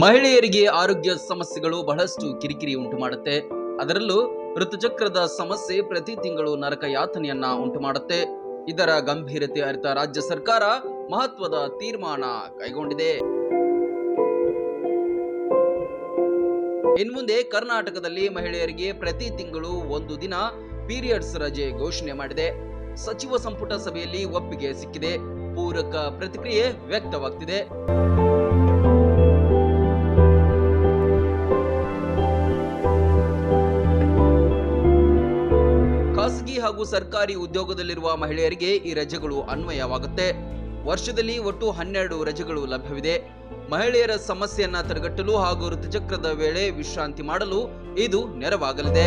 ಮಹಿಳೆಯರಿಗೆ ಆರೋಗ್ಯ ಸಮಸ್ಯೆಗಳು ಬಹಳಷ್ಟು ಕಿರಿಕಿರಿ ಉಂಟು ಮಾಡುತ್ತೆ. ಅದರಲ್ಲೂ ಋತುಚಕ್ರದ ಸಮಸ್ಯೆ ಪ್ರತಿ ತಿಂಗಳು ನರಕ ಯಾತನೆಯನ್ನ ಉಂಟು ಮಾಡುತ್ತೆ. ಇದರ ಗಂಭೀರತೆ ಅರಿತ ರಾಜ್ಯ ಸರ್ಕಾರ ಮಹತ್ವದ ತೀರ್ಮಾನ ಕೈಗೊಂಡಿದೆ. ಇನ್ಮುಂದೆ ಕರ್ನಾಟಕದಲ್ಲಿ ಮಹಿಳೆಯರಿಗೆ ಪ್ರತಿ ತಿಂಗಳು ಒಂದು ದಿನ ಪೀರಿಯಡ್ಸ್ ರಜೆ ಘೋಷಣೆ ಮಾಡಿದೆ. ಸಚಿವ ಸಂಪುಟ ಸಭೆಯಲ್ಲಿ ಒಪ್ಪಿಗೆ ಸಿಕ್ಕಿದೆ. ಪೂರಕ ಪ್ರತಿಕ್ರಿಯೆ ವ್ಯಕ್ತವಾಗ್ತಿದೆ. ಹಾಗೂ ಸರ್ಕಾರಿ ಉದ್ಯೋಗದಲ್ಲಿರುವ ಮಹಿಳೆಯರಿಗೆ ಈ ರಜೆಗಳು ಅನ್ವಯವಾಗುತ್ತೆ. ವರ್ಷದಲ್ಲಿ ಒಟ್ಟು ಹನ್ನೆರಡು ರಜೆಗಳು ಲಭ್ಯವಿದೆ. ಮಹಿಳೆಯರ ಸಮಸ್ಯೆಯನ್ನ ತಡೆಗಟ್ಟಲು ಹಾಗೂ ಋತುಚಕ್ರದ ವೇಳೆ ವಿಶ್ರಾಂತಿ ಮಾಡಲು ಇದು ನೆರವಾಗಲಿದೆ.